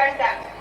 ಯಾರಿಗೆ ಗಂಡ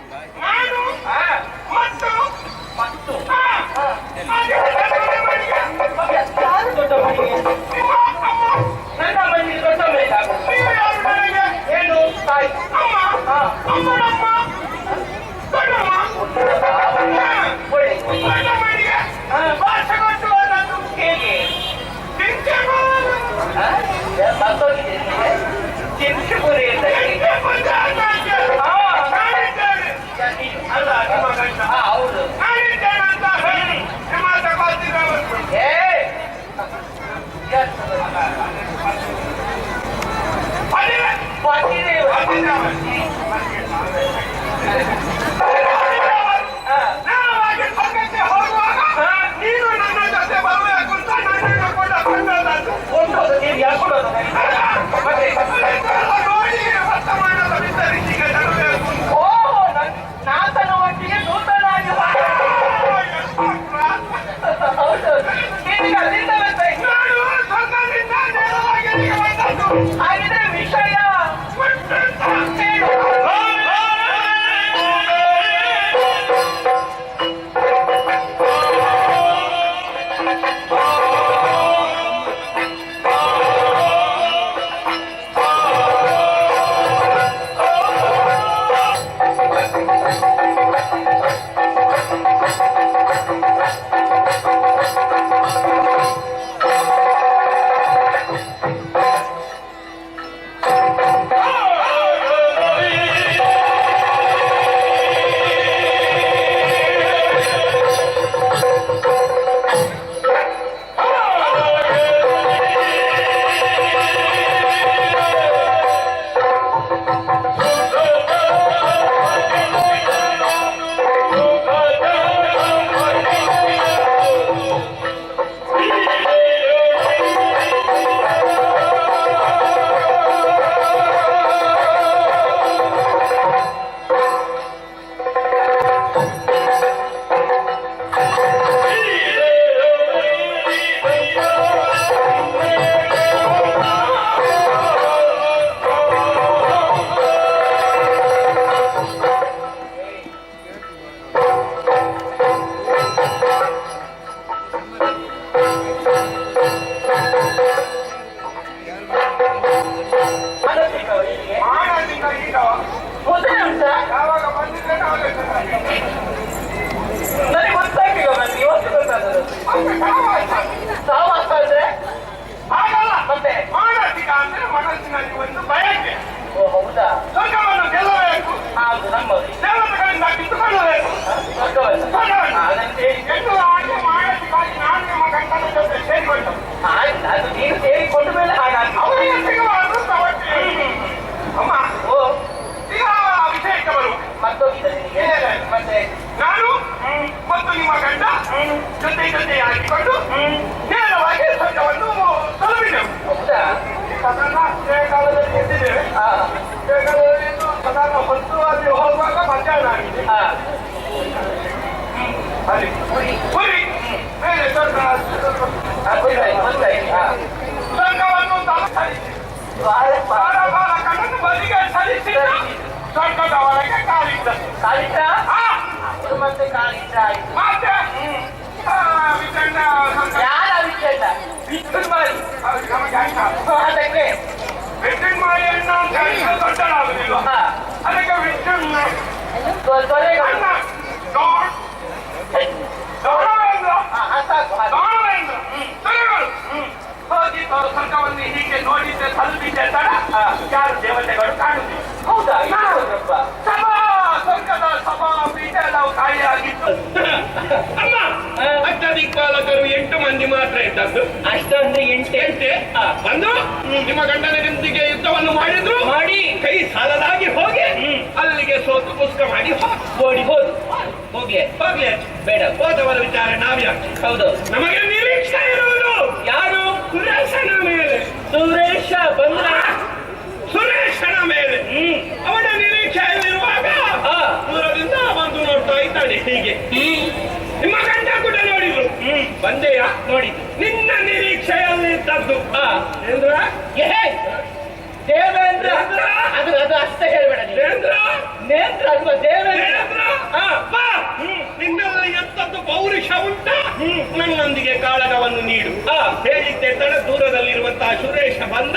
ನನಗೆ ಗೊತ್ತಾಗಿಲ್ಲ ನನಗೆ ಇವತ್ತು ಸಹವಾಸ. ಸಹವಾಸ ಅಂದ್ರೆ? ಆಗಲ್ಲ ಮತ್ತೆ ಮಾನಸಿಕ ಅಂದ್ರೆ ಮನಸ್ಸಿನಲ್ಲಿ ಒಂದು ಬಯಕೆ. ಓ ಹೌದಾ? ಸ್ವರ್ಗವನ್ನು ಗೆಲ್ಲಬೇಕು. ನಮ್ಮ ದೇವತೆಗಳಿಂದ ಕಿತ್ತುಕೊಳ್ಳಬೇಕು. ಸ್ವರ್ಗವನ್ನು ಅದಂತೆ ಎಂದು ಹಾಗೆ ಮಾನಸಿಕವಾಗಿ ನಾನು ನಿಮ್ಮ ಗಂಟನ ಜೊತೆ ಸೇರಿಕೊಂಡು. ಆಯ್ತು ಅದು ನೀನು ಸೇರಿಕೊಂಡ ಮೇಲೆ ಹಾಗಾಗಿ ಅವರಿಗೆ ಸಿಗುವ ಅದೃಷ್ಟ ಒಟ್ಟಿಗೆ. ಅಮ್ಮ ಓ ಈಗ ವಿಷಯಕ್ಕೆ ಬರುವ ಮತ್ತೋಗಿದೆ ನಿನಗೆ ಮತ್ತೆ ನಾನು ಮತ್ತು ನಿಮ್ಮ ಗಂಡ ಜೊತೆ ಜೊತೆ ಹಾಕಿಕೊಂಡು ನೇರವಾಗಿ ಸ್ವರ್ಗವನ್ನು ತಲುಪಿದೆವು ಹೌದಾ ಸಾಧಾರಣ ಕಾಲದಲ್ಲಿ ಎದ್ದಿದ್ದೇವೆ ಹಾ ಕಾಲದಲ್ಲಿ ಎದ್ದು ಸಾಧಾರಣ ಹೊತ್ತು ಅಲ್ಲಿ ಹೋಗುವಾಗ ಮಧ್ಯಾಹ್ನ ಆಗಿದೆ ಹಾ ಅಲ್ಲಿ ಪುರಿ ಮೇಲೆ ಸ್ವರ್ಗ ಹಾ, ಗೊತ್ತಾಯ್ತು ಗೊತ್ತಾಯ್ತು ಹಾ ಸ್ವರ್ಗವನ್ನು ತಲುಪಿಸಿ ಸ್ವರ್ಗದ ಒಳಗೆ ಕಾಲಿದ್ದ ಕಾಲಿಟ್ಟ ಆ, ಅದು ಮತ್ತೆ ಕಾಲಿಟ್ಟ ಆಯ್ತು ಮತ್ತೆ ಆ, ವಿಚಂಡ ಸ್ವರ್ಗ ಯಾರ ವಿಷಯ ವಿಷ್ಣು ಮಾಡಿ ಅವ್ರಿಗೆ ನಮಗೆ ಆಯ್ತಾ ಅದಕ್ಕೆ ವಿಷ್ಣು ಮಾಯನ್ನು ಹೇಳಿದ್ರೆ ದೊಡ್ಡದಾಗುದಿಲ್ಲ ಹಾ ಅದಕ್ಕೆ ವಿಷ್ಣು ದೊರೆಗಳು ಅಣ್ಣ ಗೌಡ್ ಗೌರವೇಂದ್ರ ಹಾ ಹಾ, ಸಾಕು ಹಾಗೆ ಗೌರವೇಂದ್ರ ದೊರೆಗಳು ಹೋಗಿ ತೋರು ಸ್ವರ್ಗವನ್ನು ಹೀಗೆ ನೋಡಿದ್ದೆ ತಲುಪಿದ್ದೆ ತಡ ಯಾರು ದೇವತೆಗಳು ಕಾಣುದಿಲ್ಲ ಹೌದಾ ಯಾರಪ್ಪ ಸಭಾ ಸಂಘದ ಸಭಾ ಪೀಠ ನಾವು ಖಾಲಿಯಾಗಿತ್ತು ಅಮ್ಮ ದಿಕ್ಪಾಲಕರು ಎಂಟು ಮಂದಿ ಮಾತ್ರ ಇದ್ದದ್ದು. ಅಷ್ಟೊಂದು ಎಂಟು. ಎಂಟೆ? ಬಂದು ನಿಮ್ಮ ಗಂಡನೊಂದಿಗೆ ಯುದ್ಧವನ್ನು ಮಾಡಿದ್ರು? ಮಾಡಿ. ಕೈ ಸಾಲದಾಗಿ ಹೋಗಿ ಅಲ್ಲಿಗೆ ಸೋತು ಪುಸ್ತಕ ಮಾಡಿ ಓಡಿ ಹೋದು ಹೋಗ್ಲಿ ಹೋಗ್ಲಿ ಬೇಡ. ಹೋದವರ ವಿಚಾರ ನಾವ್ಯಾಕೆ ಹೌದು. ನಮಗೆ ನಿರೀಕ್ಷೆ ಇರುವುದು. ಯಾರು? ಸುರೇಶನ ಮೇಲೆ. ಸುರೇಶ ಬಂದ್ರ. ಸುರೇಶನ ಮೇಲೆ. ಹ್ಮ್. ಆ ಹೀಗೆ. ನಿಮ್ಮ ಗಂಡ ಕೂಡ ನೋಡಿದ್ರು. ಬಂದೆಯ? ನೋಡಿ. ನಿನ್ನ ನಿರೀಕ್ಷೆಯಲ್ಲಿ ಇದ್ದದ್ದು. ದೇವೇಂದ್ರ? ಅದು ಅದು ಅಷ್ಟೇ ಹೇಳ್ಬೇಡ ದೇವೇಂದ್ರ? ನೇತ್ರ ಅಲ್ವಾ ದೇವೇಂದ್ರ? ನಿನ್ನಲ್ಲಿ ಎಂತದ್ದು ಪೌರುಷ ಉಂಟ? ನನ್ನೊಂದಿಗೆ ಕಾಳಗವನ್ನು ನೀಡು. ಹೇಳಿದ್ದೆ ತಡ ದೂರದಲ್ಲಿರುವಂತಹ ಸುರೇಶ ಬಂದ.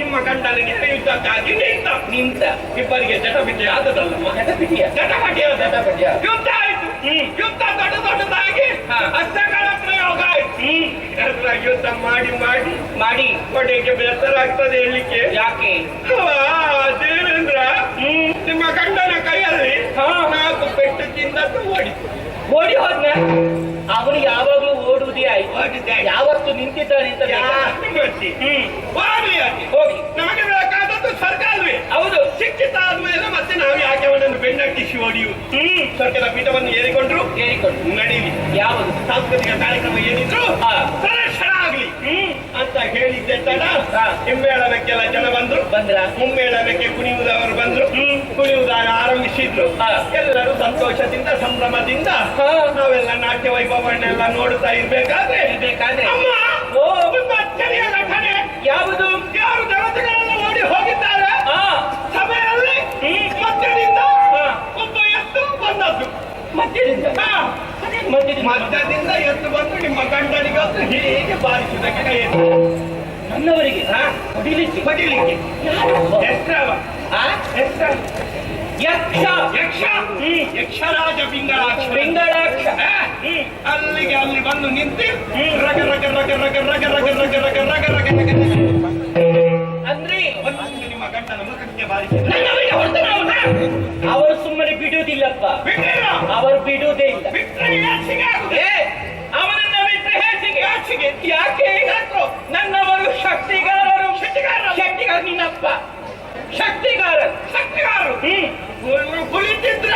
ನಿಮ್ಮ ಗಂಡನಿಗೆ ಯುದ್ಧಕ್ಕಾಗಿ ನಿಂತ ನಿಂತ ಇಬ್ಬರಿಗೆ ಜಟಪಿಟಿ ಆದದಲ್ಲ ಜಟಪಿಟಿಯ ಜಟಪಟಿ ಆದ ಜಟಪಟಿಯ ಯುದ್ಧ ಯುದ್ಧ ದೊಡ್ಡ ದೊಡ್ಡದಾಗಿ ಹಾ. ಅಸ್ತ್ರಗಳ ಪ್ರಯೋಗ ಎಲ್ಲ ಯುದ್ಧ ಮಾಡಿ ಮಾಡಿ ಮಾಡಿ. ಕೊಡೆಗೆ ಬೇಸರ ಆಗ್ತದೆ ಹೇಳಲಿಕ್ಕೆ. ಯಾಕೆ? ದೇವೇಂದ್ರ. ನಿಮ್ಮ ಗಂಡನ ಕೈಯಲ್ಲಿ ಹಾ. ನಾಲ್ಕು ಪೆಟ್ಟು ತಿಂದದ್ದು ಓಡಿ ಓಡಿ ಹೋದ್ನ? ಅವನು ಯಾವಾಗ್ಲೂ ಓಡುವುದೇ ಆಯ್ತು. ಯಾವತ್ತು ನಿಂತಿದ್ದಾನೆ ಅಂತ ಹೋಗಿ? ಹೋಗಿ ನಮಗೆ ಬೇಕಾದದ್ದು ಸ್ವರ್ಗ ಅಲ್ವೇ ಹೌದು ಶಿಕ್ಷಿತ ಆದ್ಮೇಲೆ ಮತ್ತೆ ನಾವು ಯಾಕೆ ಅವನನ್ನು ಬೆನ್ನಟ್ಟಿಸಿ ಹೊಡೆಯುವುದು. ಹ್ಮ್. ಸರ್ಕಾರ ಪೀಠವನ್ನು ಏರಿಕೊಂಡ್ರು? ಏರಿಕೊಂಡ್ರು. ನಡೀಲಿ. ಯಾವುದು? ಸಾಂಸ್ಕೃತಿಕ ಕಾರ್ಯಕ್ರಮ ಏನಿದ್ರು. ಪ್ರದರ್ಶನ ಆಗ್ಲಿ ಹ್ಮ್. ಅಂತ ಹೇಳಿದ್ದೆ ತಡ. ಹಿಮ್ಮೇಳನಕ್ಕೆಲ್ಲ ಜನ ಬಂದ್ರು. ಬಂದ್ರ? ಮುಮ್ಮೇಳನಕ್ಕೆ ಕುಣಿಯುವುದವರು ಬಂದ್ರು. ಕುಣಿಯುವುದಾಗ ಆರಂಭಿಸಿದ್ರು. ಎಲ್ಲರೂ ಸಂತೋಷದಿಂದ ಸಂಭ್ರಮದಿಂದ ನಾವೆಲ್ಲ ನಾಟ್ಯ ವೈಭವನ್ನೆಲ್ಲ ನೋಡ್ತಾ ಇರ್ಬೇಕಾದ್ರೆ ಬೇಕಾದ್ರೆ ಅಮ್ಮ ಓ ಒಂದು ಅಚ್ಚರಿಯ ಘಟನೆ ಯಾವುದು ಯಾರು ದೇವತೆಗಳೆಲ್ಲ ಓಡಿ ಹೋಗಿದ್ದಾರೆ ಆ ಸಭೆಯಲ್ಲಿ ಹ್ಮ್. ಮಧ್ಯದಿಂದ ಹಾ. ಒಬ್ಬ ಎತ್ತು ಬಂದದ್ದು ಮಧ್ಯದಿಂದ ಎದ್ದು ಬಂದು ನಿಮ್ಮ ಗಂಡನಿಗಂತೂ ಹೀಗೆ ಬಾರಿಸಿದ ಕೈ ಎತ್ತು. ನನ್ನವರಿಗೆ? ಹೊಡಿಲಿಕ್ಕೆ ಹೊಡಿಲಿಕ್ಕೆ ಯಾರು? ಎಷ್ಟವ ಆ? ಎಷ್ಟ ಯಕ್ಷ ಯಕ್ಷ ಯಕ್ಷರಾಜ ಪಿಂಗಳಾಕ್ಷ ಪಿಂಗಳಾಕ್ಷ ಹಾ? ಅಲ್ಲಿಗೆ ಅಲ್ಲಿ ಬಂದು ನಿಂತು ರಗ ರಗ ರಗ ರಗ ರಗ ರಗ ರಗ ರಗ ರಗ ರಗ ರಗ ಅಂದ್ರೆ ಒಂದು ನಿಮ್ಮ ಗಂಡನ ಮುಖಕ್ಕೆ ಬಾರಿಸಿದ ಅವರು ಸುಮ್ಮನೆ ಬಿಡುವುದಿಲ್ಲಪ್ಪ. ಅವರು ಬಿಡುವುದೇ ಇಲ್ಲ. ಅವನನ್ನ ಬಿಟ್ಟರೆ ಹೆಚ್ಚಿಗೆ ಹೆಚ್ಚಿಗೆ ಯಾಕೆ ಹೇಗಾದ್ರು ನನ್ನವರು ಶಕ್ತಿಗಾರರು. ಶಕ್ತಿಗಾರರು ಶಕ್ತಿಗಾರ ನಿನ್ನಪ್ಪ. ಶಕ್ತಿಗಾರರು. ಶಕ್ತಿಗಾರರು? ಹ್ಮ್. ಕುಳಿತಿದ್ರ?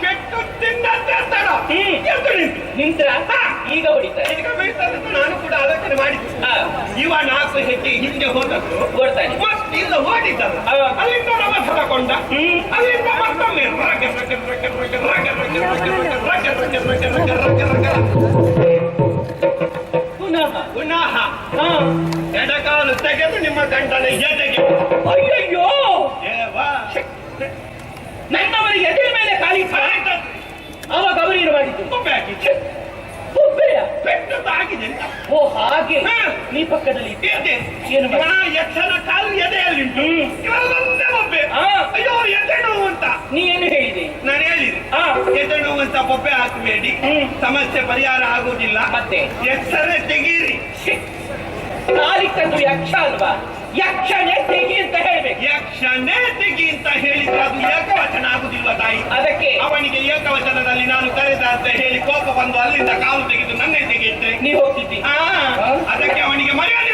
ಕೆಟ್ಟು ತಿಂದ ತಿರ್ತಾರ ಹ್ಮ್. ನಿಂತ್ರ? ಈಗ ಹೊಡಿತಾರೆ ಇವ ನಾಲ್ಕು ಹೆಜ್ಜೆ ಹಿಂದೆ ಹೋದದ್ದು ಮತ್ತೆ ಇಲ್ಲ ಓಡಿದ್ದಲ್ಲ. ಅಲ್ಲಿಂದ ನಮಸ್ಕಾರ ಕೊಂಡ ಅಲ್ಲಿಂದ ಮತ್ತೊಮ್ಮೆ ರಗ ರಗ ರಗ ರಗ ರಗ ರಗ ರಗ ರಗ ರಗ ರಗ ರಗ ರಗ ರಗ ರಗ ಪುನಃ ಪುನಃ ಹಾ ಎಡಕಾಲು ತೆಗೆದು ನಿಮ್ಮ ಗಂಟಲ ಎದೆಗೆ ಅಯ್ಯಯ್ಯೋ ನನ್ನವರಿಗೆ ಎದುರ ಮೇಲೆ ಕಾಲಿ ಅವಾಗ ಅವರು ಇರಬಾರ್ದು ಒಬ್ಬೆ ಹಾಕಿದ್ದೆ ಪೆಟ್ಟು ತಾಗಿದೆ ಅಂತ. ಓ ಹಾಗೆ. ಹಾ. ನೀ ಪಕ್ಕದಲ್ಲಿ ಇದೆ. ಎದೆ ಏನು ಮಾಡಿ? ಯಕ್ಷನ ಕಾಲು ಎದೆಯಲ್ಲಿಂಟು. ಇವರೊಂದೇ ಒಬ್ಬೆ. ಅಯ್ಯೋ ಎದೆ ನೋವು ಅಂತ. ನೀ ಏನು ಹೇಳಿದೆ? ನಾನು ಹೇಳಿದೆ. ಹಾ ಎದೆ ನೋವು ಅಂತ ಬೊಬ್ಬೆ ಹಾಕಬೇಡಿ. ಹ್ಮ್. ಸಮಸ್ಯೆ ಪರಿಹಾರ ಆಗುವುದಿಲ್ಲ. ಮತ್ತೆ? ಎಕ್ಸರೆ ತೆಗೀರಿ. ಕಾಲಿಟ್ಟದ್ದು ಯಕ್ಷ ಅಲ್ವಾ? ಯಕ್ಷನೇ ಸಿಗಿ ಅಂತ ಹೇಳ್ಬೇಕು ಯಕ್ಷನೆ ಸಿಗಿ ಅಂತ ಹೇಳಿದ್ರೆ ಅದು ಏಕವಚನ ಆಗುದಿಲ್ವ ತಾಯಿ? ಅದಕ್ಕೆ. ಅವನಿಗೆ ಏಕವಚನದಲ್ಲಿ ನಾನು ಕರೆದ ಅಂತ ಹೇಳಿ ಕೋಪ ಬಂದು ಅಲ್ಲಿಂದ ಕಾಲು ತೆಗೆದು ನನ್ನೇ ತೆಗೆಯುತ್ತೆ. ನೀವು ಹೋಗ್ತಿದ್ದಿ. ಆ, ಅದಕ್ಕೆ ಅವನಿಗೆ ಮರ್ಯಾದೆ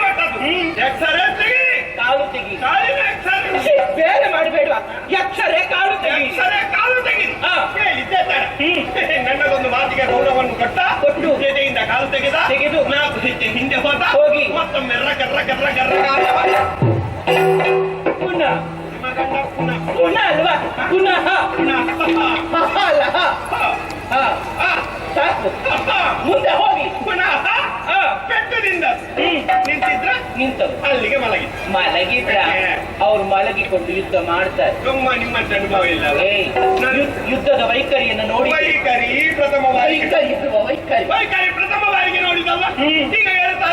ಯಕ್ಷರೇ ತೆಗಿ. ಕಾಲು ತೆಗಿ. ಕಾಲಿನ ಎಕ್ಸರೆ. ಬೇರೆ ಮಾಡಬೇಡ ಯಕ್ಷರೇ ಕಾಲು ತೆಗಿ. ಯಕ್ಷರೇ ಕಾಲು ತೆಗಿ. ಹೇಳಿದ್ದೆ ನನ್ನ ನನ್ನದೊಂದು ಮಾತಿಗೆ ಗೌರವವನ್ನು ಕೊಟ್ಟ. ಕೊಟ್ಟು. ಜೊತೆಯಿಂದ ಕಾಲು ತೆಗೆದ. ಮೆರ್ರ ಗರ್ರ ಗರ್ರ ಗರ್ರ ಪುನಃ ಪುನಃ ಪುನಃ ಅಲ್ವಾ ಪುನಃ ಪುನಃ ಅಲ್ಲ ಸಾಕು ಮುಂದೆ ಹೋಗಿ ಪುನಃ ಪೆಟ್ಟದಿಂದ ನಿಂತಿದ್ರ ನಿಂತು ಅಲ್ಲಿಗೆ ಮಲಗಿ ಮಲಗಿದ್ರ ಅವ್ರು ಮಲಗಿಕೊಂಡು ಯುದ್ಧ ಮಾಡ್ತಾರೆ ನಮ್ಮ ನಿಮ್ಮ ಅನುಭವ ಇಲ್ಲ ಯುದ್ಧದ ವೈಖರಿಯನ್ನು ನೋಡಿ ವೈಖರಿ ಪ್ರಥಮ ವೈಖರಿ ವೈಖರಿ ವೈಖರಿ ಪ್ರಥಮ ಬಾರಿಗೆ ನೋಡಿದಲ್ಲ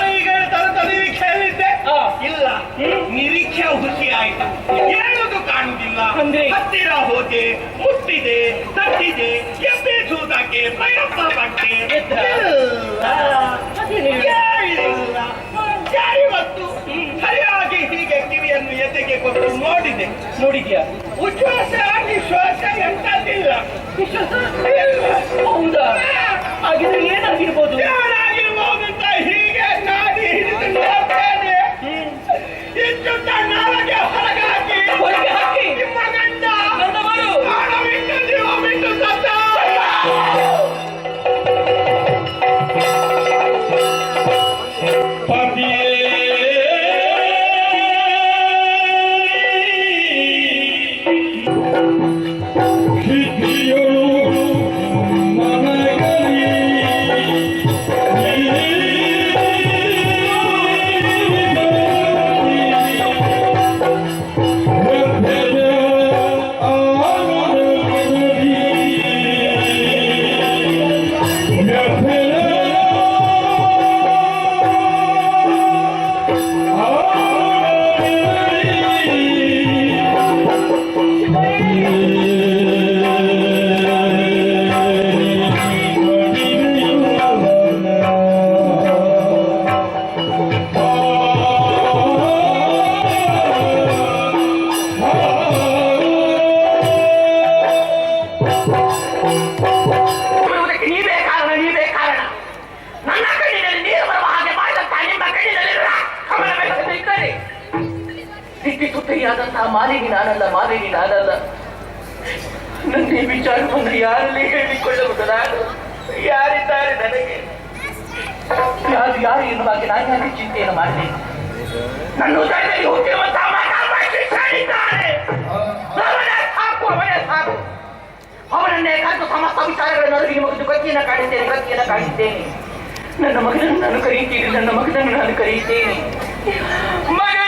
ಅಂತ ನಿರೀಕ್ಷೆಯಲ್ಲಿದ್ದೆ ಇಲ್ಲ. ನಿರೀಕ್ಷೆ ಹುಸಿ ಆಯ್ತು. ಏನದು ಅಂದ್ರೆ? ಹತ್ತಿರ ಹೋದೆ ಮುಟ್ಟಿದೆ ತಟ್ಟಿದೆ ಎಪ್ಪೆ ಸೂದಕ್ಕೆ ಪ್ರಯತ್ನ ಪಟ್ಟೆ ಜಾರಿ ಮತ್ತು ಸರಿಯಾಗಿ ಹೀಗೆ ಕಿವಿಯನ್ನು ಎದೆಗೆ ಕೊಟ್ಟು ನೋಡಿದೆ. ನೋಡಿದ್ಯಾ? ಉಚ್ಛ್ವಾಸ ಆಗಿ ಶ್ವಾಸ ಎಂತದಿಲ್ಲ. ನನ್ನ ಹೃದಯದಲ್ಲಿ ಹುಟ್ಟಿರುವಂತಹ ಮಹಾರಾಷ್ಟ್ರಿದ್ದಾರೆ. ಅವನೇ ಸಾಕು ಅವನೇ ಸಾಕು ಅವನನ್ನೇ ಕರೆದು ಸಮಸ್ತ ವಿಚಾರಗಳನ್ನು ಅರಿವಿಗೆ ಮುಗಿದು ಗತಿಯನ್ನು ಕಾಡಿದ್ದೇನೆ ಕಾಡಿದ್ದೇನೆ ನನ್ನ ಮಗನನ್ನು ನಾನು ಕರೆಯುತ್ತೇನೆ ನನ್ನ ಮಗನನ್ನು ನಾನು ಕರೆಯುತ್ತೇನೆ ಮಗನೇ